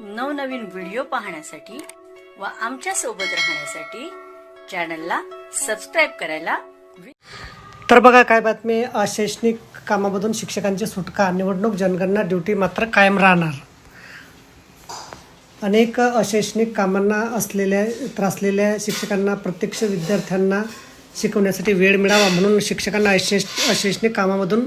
नवनवीन व्हिडिओ पाहण्यासाठी व आमच्यासोबत राहण्यासाठी चॅनलला सबस्क्राईब करायला तर बघा काय बातमी? अशैक्षणिक कामामधून शिक्षकांची सुटका निवडणूक जनगणना ड्युटी मात्र कायम राहणार. अनेक अशैक्षणिक कामांना असलेल्या त्रासलेल्या शिक्षकांना प्रत्यक्ष विद्यार्थ्यांना शिकवण्यासाठी वेळ मिळावा म्हणून शिक्षकांना अशैक्ष अशैक्षणिक कामामधून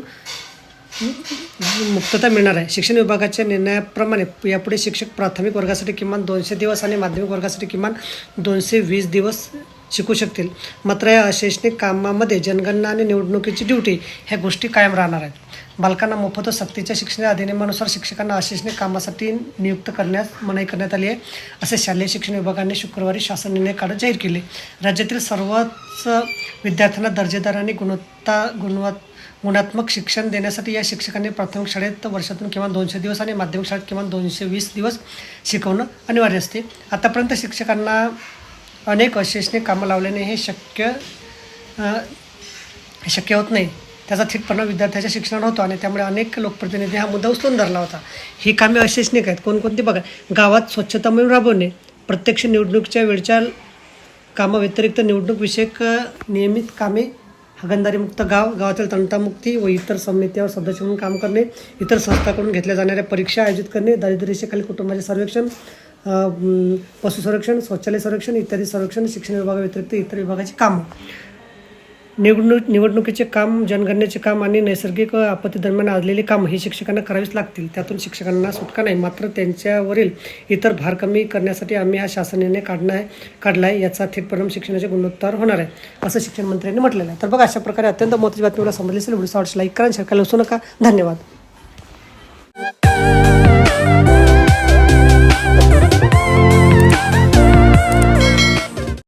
मुक्तता मिळणार आहे. शिक्षण विभागाच्या निर्णयाप्रमाणे यापुढे शिक्षक प्राथमिक वर्गासाठी किमान दोनशे दिवस आणि माध्यमिक वर्गासाठी किमान दोनशे वीस दिवस शिकू शकतील. मात्र या अशैक्षणिक कामामध्ये जनगणना आणि निवडणुकीची ड्युटी ह्या गोष्टी कायम राहणार आहेत. बालकांना मोफत सक्तीच्या शिक्षण अधिनियमानुसार शिक्षकांना अशैक्षणिक कामासाठी नियुक्त करण्यास मनाई करण्यात आली आहे असे शालेय शिक्षण विभागाने शुक्रवारी शासन निर्णय काढत जाहीर केले. राज्यातील सर्वच विद्यार्थ्यांना दर्जेदार आणि गुणवत्ता गुणवत् गुणात्मक शिक्षण देण्यासाठी या शिक्षकांनी प्राथमिक शाळेत वर्षातून किमान दोनशे दिवस आणि माध्यमिक शाळेत किमान दोनशे वीस दिवस शिकवणं अनिवार्य असते. आतापर्यंत शिक्षकांना अनेक अशेषने कामं लावल्याने हे शक्य शक्य होत नाही. त्याचा थेट परिणाम विद्यार्थ्याच्या शिक्षणावर होतो आणि त्यामुळे अनेक लोकप्रतिनिधी हा मुद्दा उचलून धरला होता. ही कामे अशेषनिक आहेत. कोणकोणती बघा गावात स्वच्छता मोहीम राबवणे प्रत्यक्ष निवडणुकीच्या वेळच्या कामाव्यतिरिक्त निवडणूक विषयक नियमित कामे हागणदारीमुक्त गाव गावातील तंटामुक्ती व इतर समित्यावर सदस्य म्हणून काम करणे इतर संस्थाकडून घेतल्या जाणाऱ्या परीक्षा आयोजित करणे दारिद्र्यरेषेखाली कुटुंबाचे सर्वेक्षण पशुसंरक्षण शौचालय संरक्षण इत्यादी संरक्षण शिक्षण विभागाव्यतिरिक्त इतर विभागाची कामं. निवडणूक निवडणुकीचे काम जनगणनेचे काम आणि नैसर्गिक आपत्तीदरम्यान आलेली काम ही शिक्षकांना करावीच लागतील. त्यातून शिक्षकांना सुटका नाही. मात्र त्यांच्यावरील इतर भार कमी करण्यासाठी आम्ही हा शासन निर्णय काढणार आहे काढला आहे याचा थेट परिणाम शिक्षणाच्या गुणवत्तावर होणार आहे असं शिक्षण मंत्र्यांनी म्हटलेलं आहे. तर बघा अशा प्रकारे अत्यंत महत्त्वाची बातमी मला समजली असेल व्हिडिओ आवडल्यास लाईक करा शेअर करायला विसरू नका. धन्यवाद.